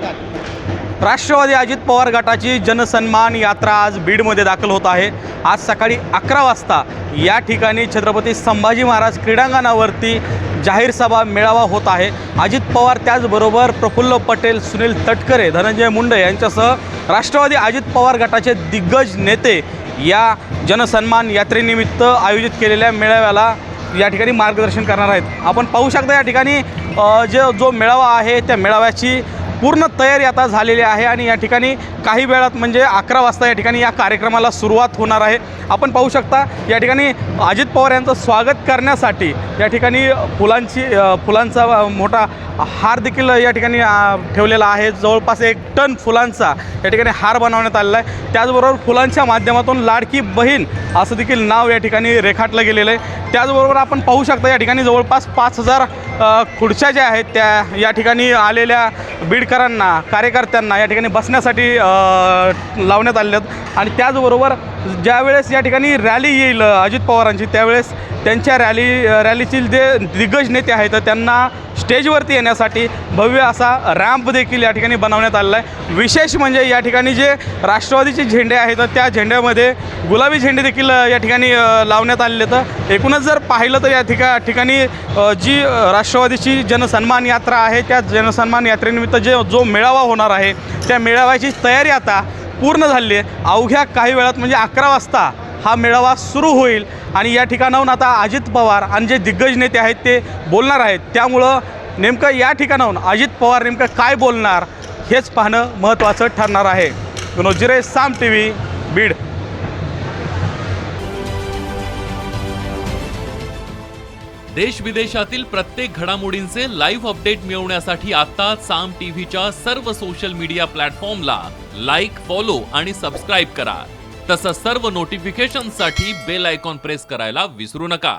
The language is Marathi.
नमस्कार राष्ट्रवादी अजित पवार गटाची जनसन्मान यात्रा आज बीडमध्ये दाखल होत आहे. आज सकाळी अकरा वाजता या ठिकाणी छत्रपती संभाजी महाराज क्रीडांगणावरती जाहीर सभा मेळावा होत आहे. अजित पवार त्याचबरोबर प्रफुल्ल पटेल सुनील तटकरे धनंजय मुंडे यांच्यासह राष्ट्रवादी अजित पवार गटाचे दिग्गज नेते या जनसन्मान यात्रेनिमित्त आयोजित केलेल्या मेळाव्याला या ठिकाणी मार्गदर्शन करणार आहेत. आपण पाहू शकता या ठिकाणी जे जो मेळावा आहे त्या मेळाव्याची पूर्ण तयारी आता झालेली आहे आणि या ठिकाणी काही वेळात म्हणजे अकरा वाजता या ठिकाणी या कार्यक्रमाला सुरुवात होणार आहे. आपण पाहू शकता या ठिकाणी अजित पवार यांचं स्वागत करण्यासाठी या ठिकाणी फुलांची फुलांचा मोठा हार देखील या ठिकाणी ठेवलेला आहे. जवळपास एक टन फुलांचा या ठिकाणी हार बनवण्यात आलेला आहे. त्याचबरोबर फुलांच्या माध्यमातून लाडकी बहीण असं देखील नाव या ठिकाणी रेखाटलं गेलेलं आहे. त्याचबरोबर आपण पाहू शकता या ठिकाणी जवळपास पाच हजार खुर्च्या ज्या आहेत त्या या ठिकाणी आलेल्या बीड बीडकरांना कार्यकर्त्यांना या ठिकाणी बसण्यासाठी लावण्यात आलेले आहेत. आणि त्याचबरोबर ज्यावेळेस या ठिकाणी रॅली येईल अजित पवारांची त्यावेळेस त्यांच्या रॅली रॅलीतील जे दिग्गज नेते आहेत तर त्यांना स्टेजवरती येण्यासाठी भव्य असा रॅम्प देखील या ठिकाणी बनवण्यात आलेला आहे. विशेष म्हणजे या ठिकाणी जे राष्ट्रवादीचे झेंडे आहेत त्या झेंड्यामध्ये गुलाबी झेंडे देखील या ठिकाणी लावण्यात आलेले तर एकूणच जर पाहिलं तर या ठिका ठिकाणी जी राष्ट्रवादीची जनसन्मान यात्रा आहे त्या जनसन्मान यात्रेनिमित्त जे जो मेळावा होणार आहे त्या मेळाव्याची तयारी आता पूर्ण झाली आहे. अवघ्या काही वेळात म्हणजे अकरा वाजता हा मेळावा सुरू होईल आणि या ठिकाणाहून आता अजित पवार आणि जे दिग्गज नेते आहेत ते बोलणार आहेत. त्यामुळं नेमकं या ठिकाणाहून अजित पवार नेमकं काय बोलणार हेच पाहणं महत्त्वाचं ठरणार आहे. विनोद जिरे साम टी व्ही बीड. देश विदेशातील प्रत्येक घडामोडींचे लाईव्ह अपडेट मिळवण्यासाठी आता साम टीव्हीच्या सर्व सोशल मीडिया प्लॅटफॉर्मला लाईक फॉलो आणि सबस्क्राईब करा. तसंच सर्व नोटिफिकेशनसाठी बेल आयकॉन प्रेस करायला विसरू नका.